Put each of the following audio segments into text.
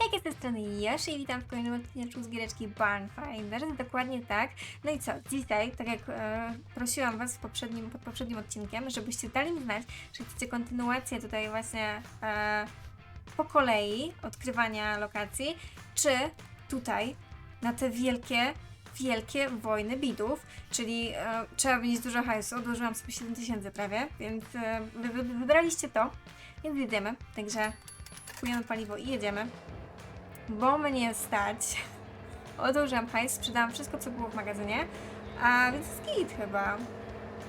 Jak z strony Joshi i witam w kolejnym odcinku z giereczki Barnfinder. Dokładnie tak. No i co, dzisiaj, tak jak e, prosiłam Was w poprzednim, pod poprzednim odcinkiem, żebyście dali mi znać, że chcecie kontynuację tutaj właśnie e, po kolei odkrywania lokacji, czy tutaj na te wielkie, wielkie wojny bidów, czyli e, trzeba mieć dużo hajsu, odłożyłam sobie 7000 prawie, więc e, wy, wy, wybraliście to, więc jedziemy, także kupujemy paliwo i jedziemy bo mnie stać. Odłożyłam hajs, sprzedałam wszystko, co było w magazynie, a więc git chyba.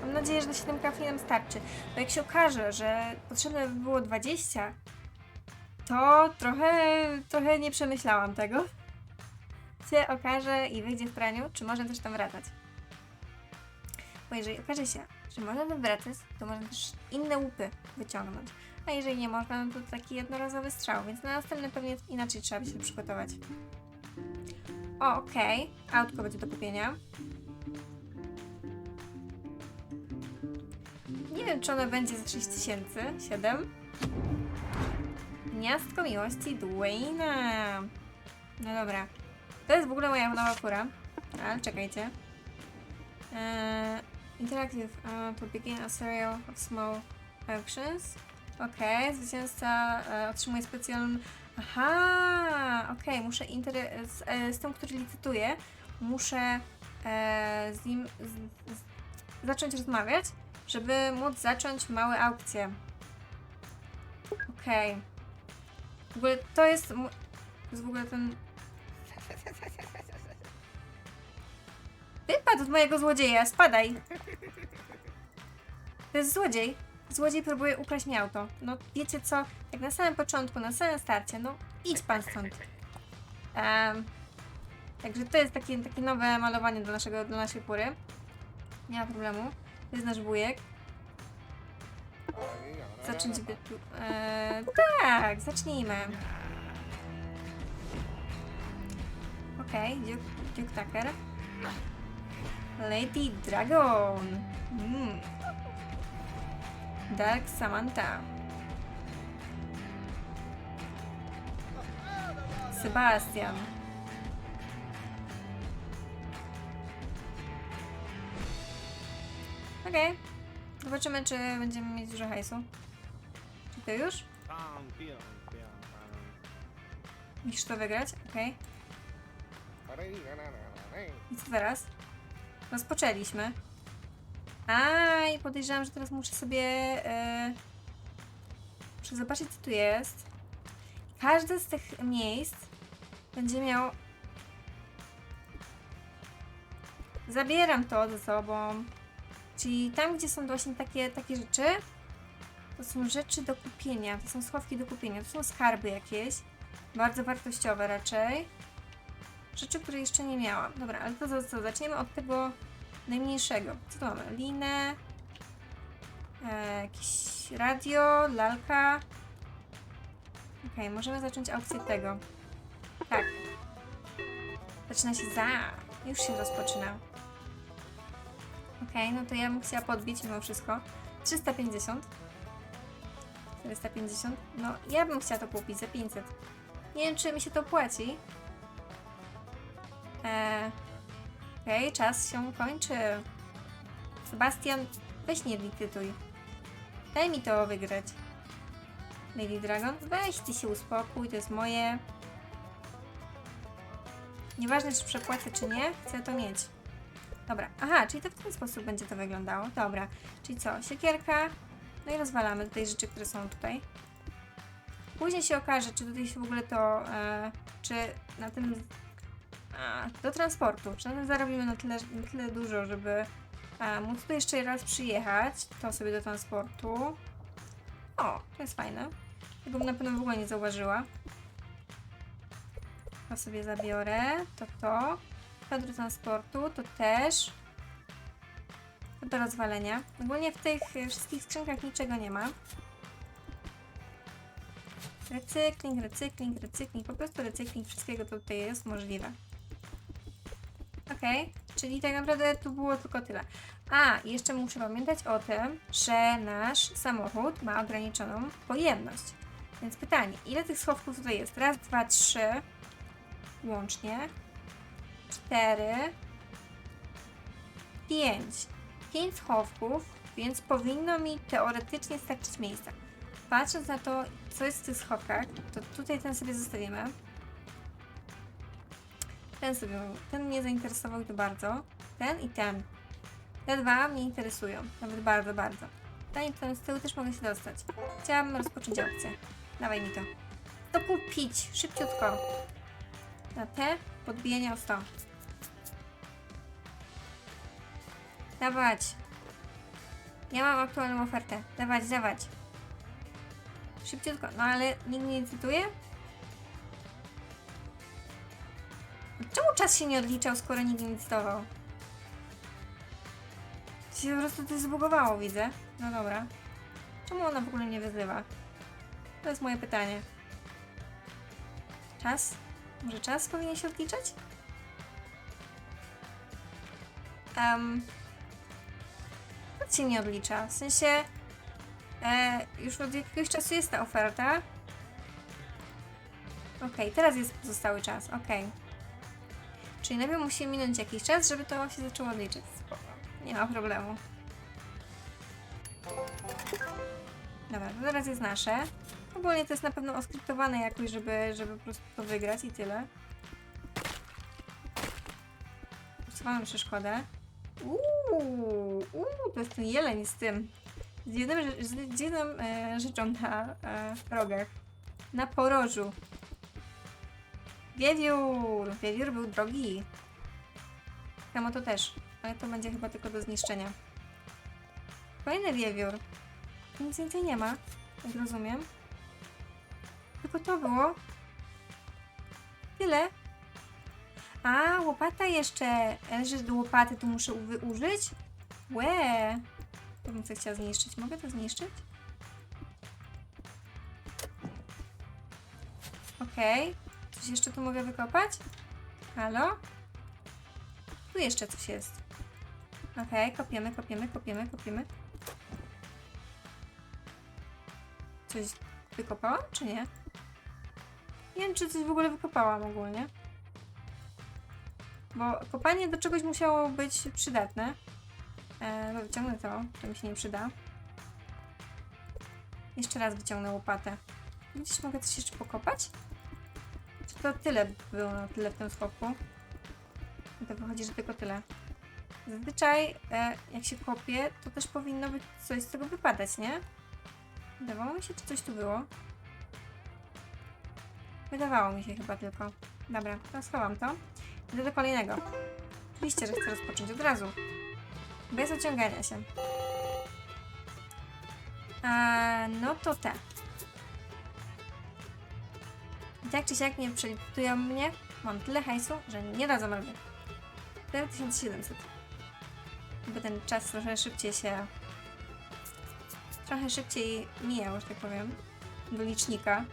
Mam nadzieję, że na 7 kafli nam starczy. Bo jak się okaże, że potrzebne by było 20, to trochę, trochę nie przemyślałam tego. Się okaże i wyjdzie w praniu, czy można też tam wracać. Bo jeżeli okaże się, że można tam wracać, to można też inne łupy wyciągnąć. A jeżeli nie można, no to taki jednorazowy strzał, więc na następny pewnie inaczej trzeba by się przygotować. O, okej. Autko będzie do kupienia. Nie wiem, czy ono będzie za 6000. 7. Miastko miłości Dwayna. No dobra. To jest w ogóle moja nowa fura. Ale czekajcie. Eee, interactive. Uh, to begin a serial of small auctions. Okej, zwycięzca e, otrzymuje specjalną. Aha, okej, muszę inter... z, e, z tym, który licytuje, muszę e, z nim z, z, zacząć rozmawiać, żeby móc zacząć małe aukcje. Okej. W ogóle to jest. To jest w ogóle ten. Wypadł od mojego złodzieja, spadaj! To jest złodziej. Złodziej próbuje ukraść mi auto. No wiecie co? Jak na samym początku, na samym starcie, no idź pan stąd. Em, także to jest takie, takie nowe malowanie dla, naszego, dla naszej pury. Nie ma problemu. To jest nasz wujek. Zacząć by tu... E, tak, zacznijmy. Okej, okay, Duke, Duke Tucker. Lady Dragon. Mm. Dark Samantha. Sebastian. Okej. Zobaczymy, czy będziemy mieć dużo hajsu. Czy to już? Musisz to wygrać? Okej. I co teraz? Rozpoczęliśmy. A, i podejrzewam, że teraz muszę sobie. E, muszę zobaczyć, co tu jest. Każde z tych miejsc będzie miał. Zabieram to ze sobą. Czyli tam, gdzie są właśnie takie, takie rzeczy, to są rzeczy do kupienia. To są schowki do kupienia. To są skarby jakieś. Bardzo wartościowe raczej. Rzeczy, które jeszcze nie miałam. Dobra, ale to co zaczniemy od tego najmniejszego. Co tu mamy? Linę, e, jakieś radio, lalka. Okej, możemy zacząć aukcję tego. Tak. Zaczyna się za. Już się rozpoczyna. Okej, no to ja bym chciała podbić mimo wszystko. 350. 450. No, ja bym chciała to kupić za 500. Nie wiem, czy mi się to płaci. Eee, Okej, czas się kończy. Sebastian, weź nie licytuj. Daj mi to wygrać. Lady Dragon, weź ty się uspokój, to jest moje. Nieważne, czy przepłacę, czy nie, chcę to mieć. Dobra, aha, czyli to w ten sposób będzie to wyglądało. Dobra, czyli co, siekierka. No i rozwalamy tutaj rzeczy, które są tutaj. Później się okaże, czy tutaj się w ogóle to, e, czy na tym do transportu. Tym zarobimy na tyle, na tyle dużo, żeby a, móc tu jeszcze raz przyjechać. To sobie do transportu. O, to jest fajne. Tego bym na pewno w ogóle nie zauważyła. To sobie zabiorę. To to. To do transportu. To też. To do rozwalenia. Ogólnie w tych wszystkich skrzynkach niczego nie ma. Recykling, recykling, recykling. Po prostu recykling wszystkiego, co tutaj jest możliwe. Okej. Czyli tak naprawdę tu było tylko tyle. A, jeszcze muszę pamiętać o tym, że nasz samochód ma ograniczoną pojemność. Więc pytanie, ile tych schowków tutaj jest? Raz, dwa, trzy. Łącznie. Cztery. Pięć. Pięć schowków, więc powinno mi teoretycznie starczyć miejsca. Patrząc na to, co jest w tych schowkach, to tutaj ten sobie zostawimy. Ten sobie, ten mnie zainteresował i to bardzo. Ten i ten. Te dwa mnie interesują, nawet bardzo, bardzo. Ten i ten z tyłu też mogę się dostać. Chciałabym rozpocząć aukcję. Dawaj mi to. To kupić, szybciutko. Na te podbijanie o 100. Dawać. Ja mam aktualną ofertę. Dawać, dawać. Szybciutko. No ale nikt nie cytuje? Czas się nie odliczał, skoro nikt nie listował? Się po prostu to zbugowało, widzę. No dobra. Czemu ona w ogóle nie wyzywa? To jest moje pytanie. Czas? Może czas powinien się odliczać? Um, nic się nie odlicza. W sensie e, już od jakiegoś czasu jest ta oferta. Okej, teraz jest pozostały czas. Okej. Czyli najpierw musi minąć jakiś czas, żeby to się zaczęło liczyć. Spoko. Nie ma problemu. Dobra, to teraz jest nasze. Ogólnie to jest na pewno oskryptowane jakoś, żeby, żeby po prostu to wygrać i tyle. Usuwamy przeszkodę. Uuu, uuu, to jest ten jeleń z tym. Z jedną, z jedną e, rzeczą na e, rogach. Na porożu. Wiewiór! Wiewiór był drogi. Samo to też, ale to będzie chyba tylko do zniszczenia. Kolejny wiewiór. Nic więcej nie ma, jak rozumiem. Tylko to było. Tyle. A, łopata jeszcze. Że do łopaty tu muszę użyć? Łe. To bym chciała zniszczyć. Mogę to zniszczyć? Okej. Coś jeszcze tu mogę wykopać? Halo? Tu jeszcze coś jest. Okej, kopiemy, kopiemy, kopiemy, kopiemy. Coś wykopałam, czy nie? Nie wiem, czy coś w ogóle wykopałam ogólnie. Bo kopanie do czegoś musiało być przydatne. E, no wyciągnę to, to mi się nie przyda. Jeszcze raz wyciągnę łopatę. Gdzieś mogę coś jeszcze pokopać? To tyle było na tyle w tym schowku? I to wychodzi, że tylko tyle. Zazwyczaj e, jak się kopie, to też powinno być coś z tego wypadać, nie? Wydawało mi się, czy coś tu było? Wydawało mi się chyba tylko. Dobra, to schowam to. Idę do kolejnego. Oczywiście, że chcę rozpocząć od razu. Bez ociągania się. A, no to te. I tak czy siak nie przeliczytują mnie. Mam tyle hajsu, że nie dadzą rady. 4700. Bo ten czas trochę szybciej się... Trochę szybciej mijał, że tak powiem. Do licznika.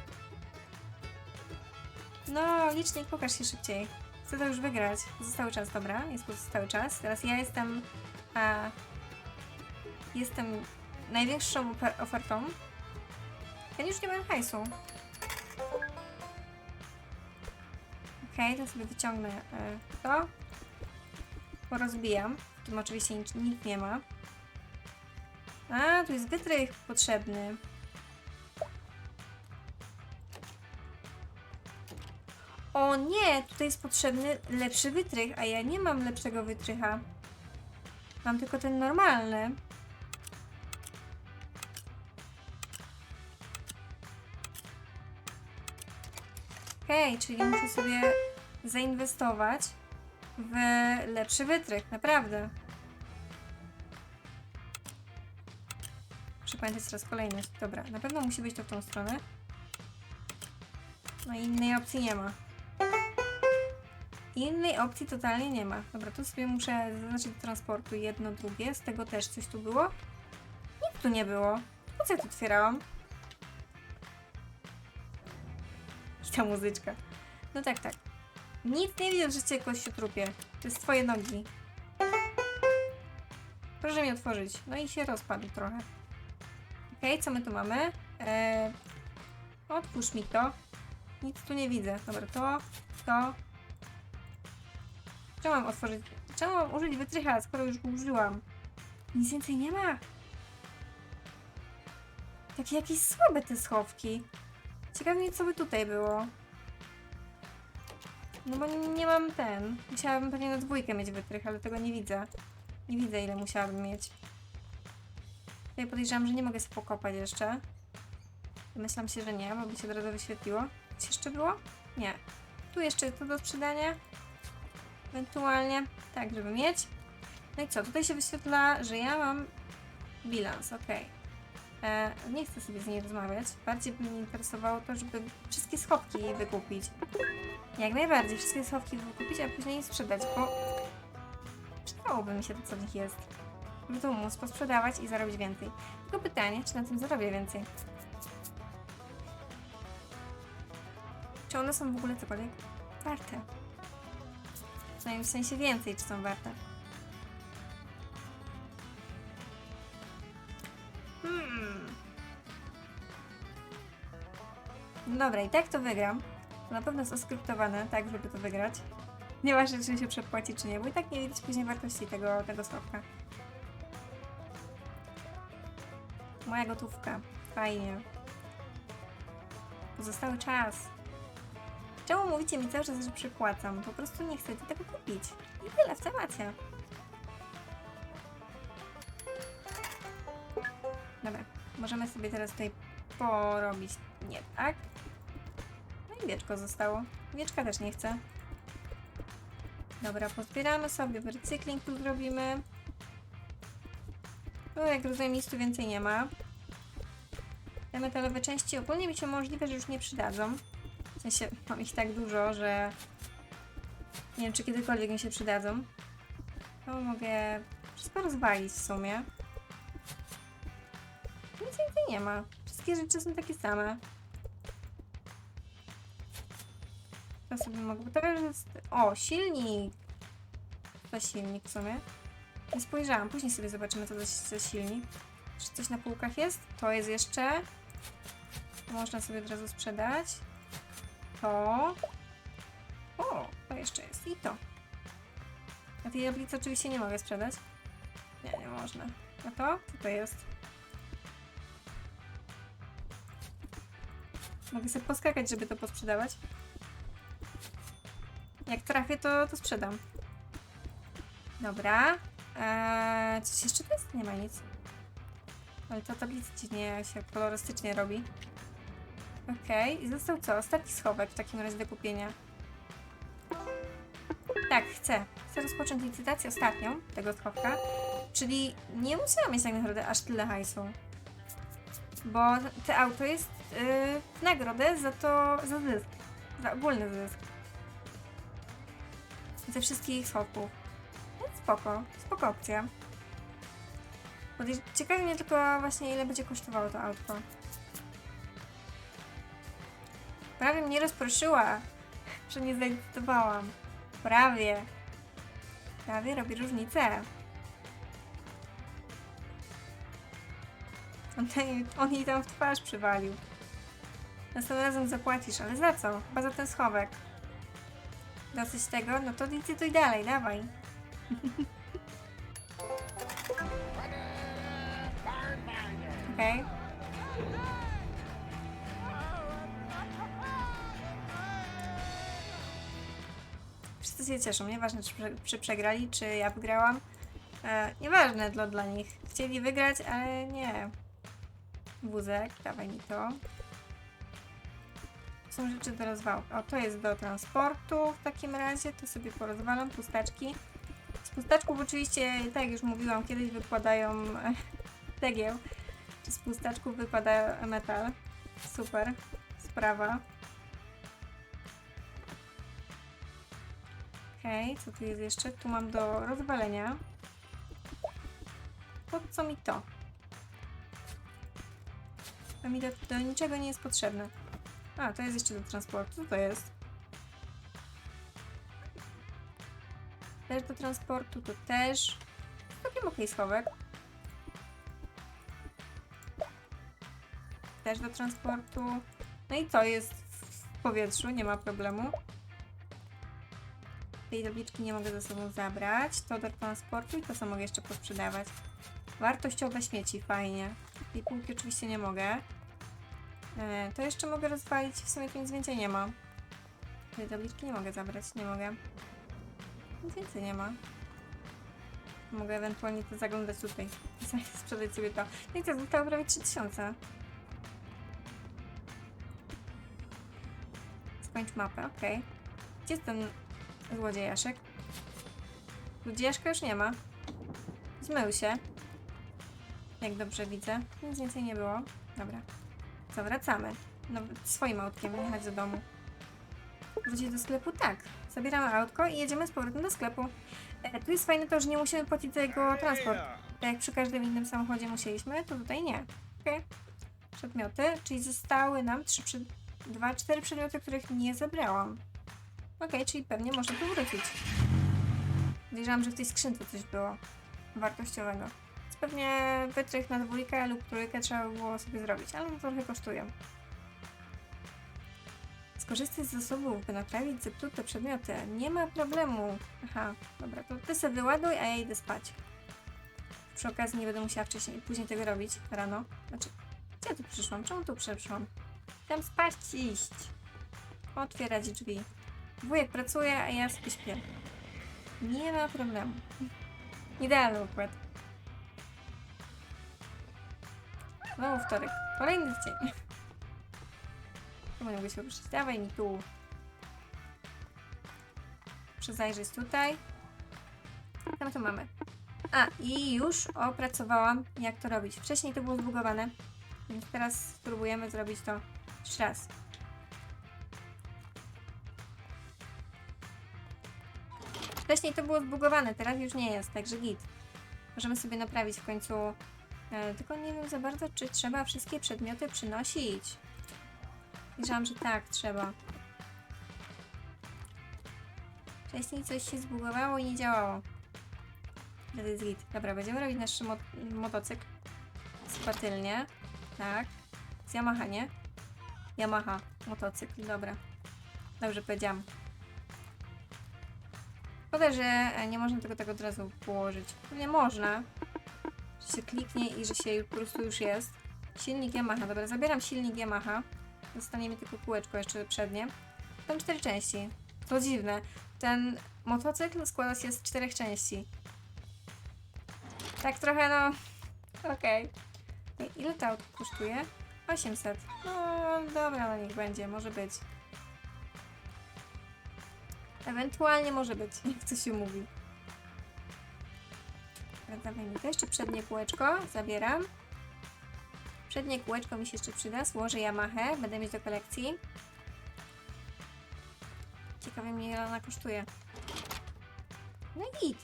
No, licznik, pokaż się szybciej. Chcę to już wygrać. Zostały czas, dobra, jest pozostały czas. Teraz ja jestem. A, jestem największą ofer- ofertą. Ja już nie mam hajsu. Okej, to sobie wyciągnę e, to. Porozbijam. W tym oczywiście nic, nic nie ma. A, tu jest wytrych potrzebny. O nie, tutaj jest potrzebny lepszy wytrych, a ja nie mam lepszego wytrycha. Mam tylko ten normalny. Okej, czyli muszę sobie zainwestować w lepszy wytrych, naprawdę. Muszę pamiętać teraz kolejność. Dobra, na pewno musi być to w tą stronę. No innej opcji nie ma. Innej opcji totalnie nie ma. Dobra, tu sobie muszę zaznaczyć transportu jedno, drugie. Z tego też coś tu było? Nic tu nie było. Po co ja to otwierałam? I ta muzyczka. No tak, tak. Nic nie widać, że cię się trupie. To jest twoje nogi. Proszę mi otworzyć. No i się rozpadł trochę. Okej, co my tu mamy? Eee, otwórz mi to. Nic tu nie widzę. Dobra, to, to. Czemu mam otworzyć? Czemu mam użyć wytrycha, skoro już go użyłam? Nic więcej nie ma. Takie jakieś słabe te schowki. Ciekawe mnie, co by tutaj było. No bo nie, nie mam ten. Musiałabym pewnie na dwójkę mieć wytrych, ale tego nie widzę. Nie widzę, ile musiałabym mieć. Ja podejrzewam, że nie mogę sobie pokopać jeszcze. Myślałam się, że nie, bo by się od wyświetliło. Coś jeszcze było? Nie. Tu jeszcze to do sprzedania. Ewentualnie. Tak, żeby mieć. No i co? Tutaj się wyświetla, że ja mam bilans. Ok. E, nie chcę sobie z niej rozmawiać. Bardziej by mnie interesowało to, żeby wszystkie schowki jej wykupić. Jak najbardziej, wszystkie schowki wykupić, a później sprzedać, bo przydałoby mi się to, co w nich jest. Żeby to móc posprzedawać i zarobić więcej. Tylko pytanie, czy na tym zarobię więcej? Czy one są w ogóle cokolwiek warte? Przynajmniej w sensie więcej, czy są warte. Hmm. Dobra, i tak to wygram. To na pewno jest oskryptowane, tak, żeby to wygrać. Nieważne, czy się przepłaci, czy nie, bo i tak nie widać później wartości tego, tego schowka. Moja gotówka. Fajnie. Pozostały czas. Czemu mówicie mi cały czas, że przypłacam? Po prostu nie chcę tego kupić. I tyle, w temacie. Dobra, możemy sobie teraz tutaj porobić nie tak. Wieczko zostało. Wieczka też nie chce. Dobra, pozbieramy sobie, recykling tu zrobimy. No, jak rozumiem, nic tu więcej nie ma. Te metalowe części ogólnie mi się możliwe, że już nie przydadzą. W sensie, mam ich tak dużo, że nie wiem, czy kiedykolwiek mi się przydadzą. To mogę wszystko rozwalić w sumie. Nic więcej nie ma. Wszystkie rzeczy są takie same. To sobie mogę... To. O, silnik! To silnik w sumie. Nie spojrzałam. Później sobie zobaczymy, co to za silnik. Czy coś na półkach jest? To jest jeszcze. Można sobie od razu sprzedać. To. O, to jeszcze jest. I to. A tej tablicy oczywiście nie mogę sprzedać. Nie, nie można. A to? Co to jest? Mogę sobie poskakać, żeby to posprzedawać. Jak trafię, to, to sprzedam. Dobra. Eee, coś jeszcze to jest? Nie ma nic. Ale ta tablica dziwnie się kolorystycznie robi. Okej, i został co? Ostatni schowek w takim razie do kupienia. Tak, chcę. Chcę rozpocząć licytację ostatnią tego schowka. Czyli nie musiałam mieć tak aż tyle hajsu. Bo te auto jest yy, nagrodę za to, za zysk. Za ogólny zysk. Ze wszystkich schowków. Więc spoko, spoko opcja. Ciekawi mnie tylko właśnie ile będzie kosztowało to autko. Prawie mnie rozproszyła, że nie zainwestowałam. Prawie. Prawie robi różnicę. On, tej- on jej tam w twarz przywalił. Następnym razem zapłacisz, ale za co? Chyba za ten schowek. Dosyć tego? No to licytuj dalej, dawaj. Okej. Wszyscy się cieszą, nieważne czy, czy przegrali, czy ja wygrałam. E, nieważne dla, dla nich. Chcieli wygrać, ale nie. Wózek, dawaj mi to. Są rzeczy do rozwałki. O, to jest do transportu w takim razie. To sobie porozwalam. Pustaczki. Z pustaczków oczywiście, tak jak już mówiłam, kiedyś wypadają cegieł. Czy z pustaczków wypada metal. Super. Sprawa. Okej, co tu jest jeszcze? Tu mam do rozwalenia. Po co mi to? To mi do, do niczego nie jest potrzebne. A, to jest jeszcze do transportu. To jest? Też do transportu, to też. Całkiem okej schowek. Też do transportu. No i to jest w powietrzu, nie ma problemu. Tej tabliczki nie mogę ze sobą zabrać. To do transportu i to co mogę jeszcze posprzedawać. Wartościowe śmieci, fajnie. Tej półki oczywiście nie mogę. E, to jeszcze mogę rozwalić, w sumie tu nic więcej nie ma. Tej tabliczki nie mogę zabrać, nie mogę. Nic więcej nie ma. Mogę ewentualnie to zaglądać tutaj. Sprzedać sobie to. No i co, zostało prawie 3000. Skończ mapę, okej. Gdzie jest ten złodziejaszek? Złodziejaszka już nie ma. Zmył się. Jak dobrze widzę. Nic więcej nie było. Dobra. Co, wracamy. No, swoim autkiem jechać do domu. Wrócić do sklepu? Tak. Zabieramy autko i jedziemy z powrotem do sklepu. E, tu jest fajne to, że nie musimy płacić za jego transport. Tak jak przy każdym innym samochodzie musieliśmy, to tutaj nie. Okej. Przedmioty, czyli zostały nam trzy przed... dwa, cztery przedmioty, których nie zabrałam. Okej, czyli pewnie można tu wrócić. Wiedziałam, że w tej skrzynce coś było wartościowego. Pewnie wytrych na dwójkę lub trójkę trzeba było sobie zrobić, ale to trochę kosztuje. Skorzystaj z zasobów, by naprawić zepsute przedmioty. Nie ma problemu. Aha, dobra, to ty sobie wyładuj, a ja idę spać. Przy okazji nie będę musiała wcześniej, później tego robić rano. Znaczy, gdzie tu przyszłam? Czemu tu przyszłam? Tam spać iść. Otwierać drzwi. Wujek pracuje, a ja sobie śpię. Nie ma problemu. Idealny układ. Znowu wtorek. Kolejny dzień. Nie mogę się ruszyć. Dawaj mi tu. Muszę zajrzeć tutaj. Tam to mamy. A, i już opracowałam, jak to robić. Wcześniej to było zbugowane, więc teraz spróbujemy zrobić to jeszcze raz. Wcześniej to było zbugowane, teraz już nie jest, także git. Możemy sobie naprawić w końcu. E, tylko nie wiem za bardzo, czy trzeba wszystkie przedmioty przynosić. Myślałam, że tak, trzeba. Wcześniej coś się zbugowało i nie działało. To jest git. Dobra, będziemy robić nasz mo motocykl. Tak. Z Yamaha, nie? Yamaha. Motocykl, dobra. Dobrze powiedziałam. Szkoda, że e, nie można tego tak od razu położyć. Nie można. Się kliknie i że się po prostu już jest. Silnik Yamaha. Dobra, zabieram silnik Yamaha. Zostanie mi tylko kółeczko jeszcze przednie. Są cztery części. To dziwne. Ten motocykl składa się z czterech części. Tak trochę no... Okej. Okay. Ile to auto kosztuje? 800. No dobra, no niech będzie, może być. Ewentualnie może być, jak to się mówi. Mi to jeszcze przednie kółeczko, zabieram. Przednie kółeczko mi się jeszcze przyda, złożę Yamahę, będę mieć do kolekcji. Ciekawe mnie ona kosztuje. No i.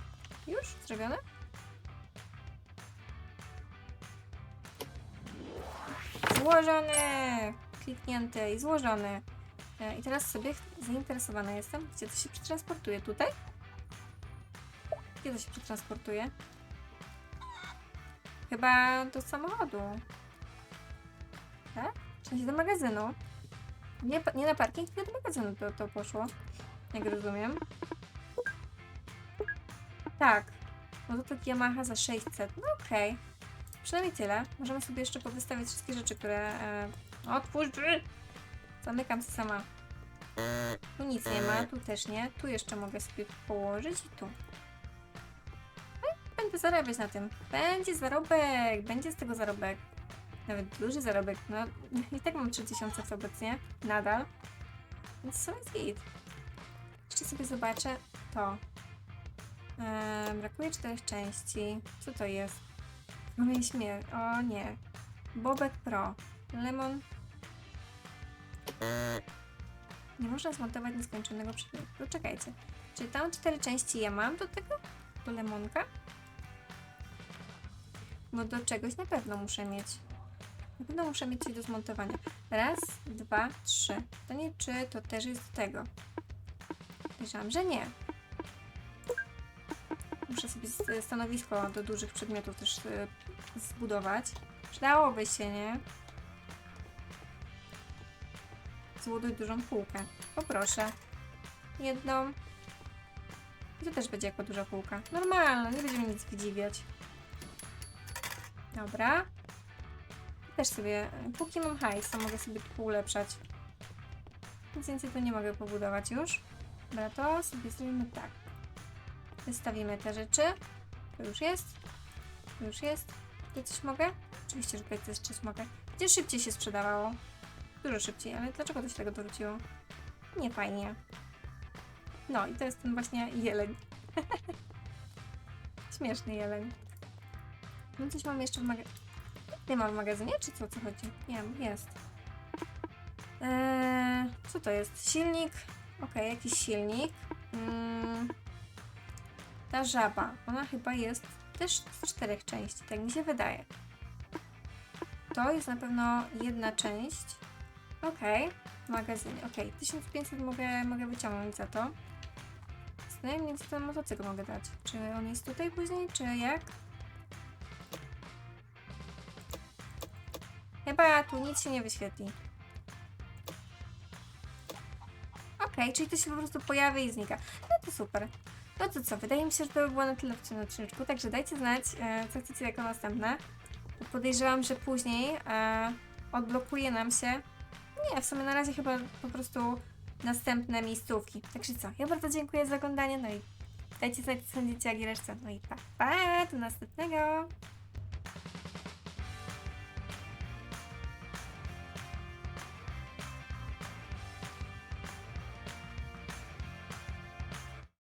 Już? Zrobione? Złożone! Kliknięte i złożone. E, I teraz sobie zainteresowana jestem, gdzie to się przetransportuje. Tutaj? Gdzie to się przetransportuje? Chyba do samochodu. Tak? Sensie do magazynu. Nie, nie na parking, tylko do magazynu to, to poszło. Jak rozumiem. Tak. No to taki Yamaha za 600. No okej. Przynajmniej tyle. Możemy sobie jeszcze powystawiać wszystkie rzeczy, które... E... Otwórz drzwi! Zamykam sama. Tu nic nie ma, tu też nie. Tu jeszcze mogę sobie położyć i tu. Będę zarabiać na tym. Będzie zarobek! Będzie z tego zarobek. Nawet duży zarobek. No i tak mam 3000 w obecnie. Nadal. Więc są jest git. Jeszcze sobie zobaczę to. Eee, brakuje czterech części. Co to jest? Śmiech. O nie. Bobek Pro. Lemon. Nie można zmontować nieskończonego przedmiotu. To czekajcie. Czy tam cztery części ja mam do tego? Do lemonka? Bo do czegoś na pewno muszę mieć. Na pewno muszę mieć coś do zmontowania. Raz, dwa, trzy. To nie czy to też jest do tego. Myślałam, że nie. Muszę sobie stanowisko do dużych przedmiotów też y, zbudować. Przydałoby się, nie? Zbuduj dużą półkę. Poproszę. Jedną. I to też będzie jako duża półka. Normalna, nie będziemy nic wydziwiać. Dobra. Też sobie, póki mam hajs, to mogę sobie tu ulepszać. Nic więcej tu nie mogę pobudować już. Dobra, to sobie zrobimy tak. Wystawimy te rzeczy. To już jest. To już jest. Tu coś mogę? Oczywiście, że tutaj coś mogę. Gdzie szybciej się sprzedawało? Dużo szybciej, ale dlaczego to się tego dorzuciło? Nie fajnie. No i to jest ten właśnie jeleń. Śmieszny jeleń. No coś mam jeszcze w magazynie. Nie mam w magazynie, czy co, co chodzi? Nie wiem, jest. Eee, co to jest? Silnik. Okej, jakiś silnik. Mm, ta żaba, ona chyba jest też z czterech części, tak mi się wydaje. To jest na pewno jedna część. Okej, w magazynie. Okej, 1500 mogę, mogę wyciągnąć za to. Zastanawiam się, co ten motocykl mogę dać. Czy on jest tutaj później, czy jak? Chyba tu nic się nie wyświetli. Okej, czyli to się po prostu pojawia i znika. No to super. No to co, wydaje mi się, że to by było na tyle w tym odcineczku, także dajcie znać, e, co chcecie jako następne. Podejrzewam, że później e, odblokuje nam się. Nie, w sumie na razie chyba po prostu następne miejscówki. Także co, ja bardzo dziękuję za oglądanie, no i dajcie znać, co sądzicie o giereczce. No i pa, pa, do następnego!